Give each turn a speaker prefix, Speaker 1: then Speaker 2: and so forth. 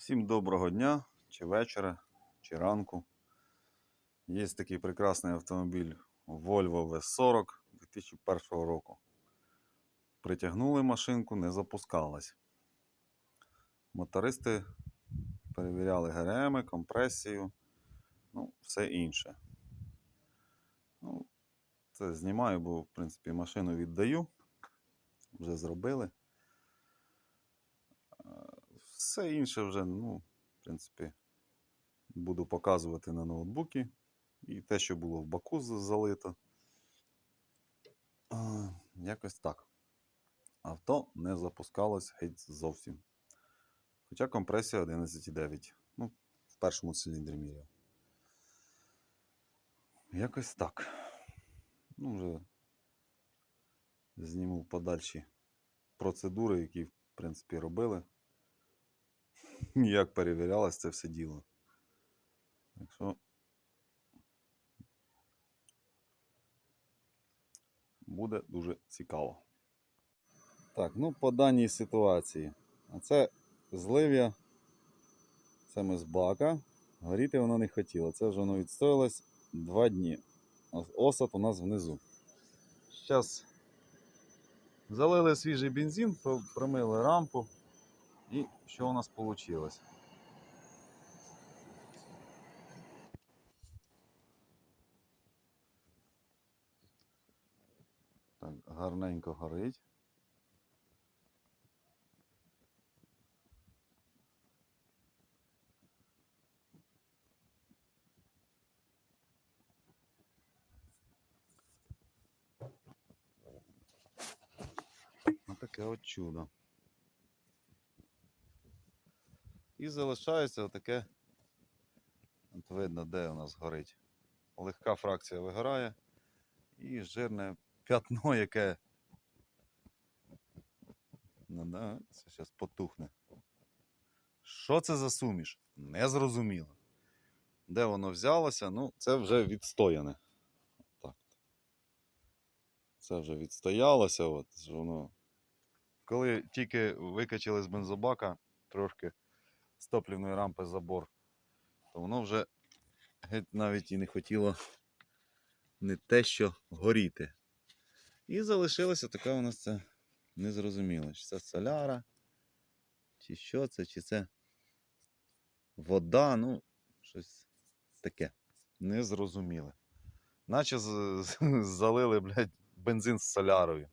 Speaker 1: Всім доброго дня, чи вечора, чи ранку. Є такий прекрасний автомобіль Volvo V40 2001 року. Притягнули машинку, не запускалась. Мотористи перевіряли ГРМ, компресію, ну, все інше. Ну, це знімаю, бо, в принципі, машину віддаю. Вже зробили. Все інше вже, ну, в принципі, буду показувати на ноутбуці. І те, що було в баку залито. Якось так. Авто не запускалось геть зовсім. Хоча компресія 11,9. Ну, в першому циліндрі міряв. Якось так. Ну, вже зніму подальші процедури, які, в принципі, робили. Як перевірялось це все діло. Так буде дуже цікаво. Так, ну по даній ситуації. А це злив'я. Це ми з бака. Горіти воно не хотіло. Це вже воно відстоялось 2 дні. Осад у нас внизу. Зараз залили свіжий бензин, промили рампу. І що у нас вийшло? Так, гарненько горить. Отаке от чудо. І залишається отаке. От видно, де у нас горить. Легка фракція вигорає. І жирне п'ятно, яке. Ну, да, це зараз потухне. Що це за суміш? Не зрозуміло. Де воно взялося? Ну, це вже відстояне. Так. Це вже відстоялося. От, воно... Коли тільки викачали з бензобака трошки з топлівної рампи забор, то воно вже геть навіть і не хотіло не те, що горіти. І залишилася така у нас це незрозуміло. Чи це соляра, чи що це, чи це вода, ну, щось таке. Незрозуміле. Наче залили, блядь, бензин з солярою.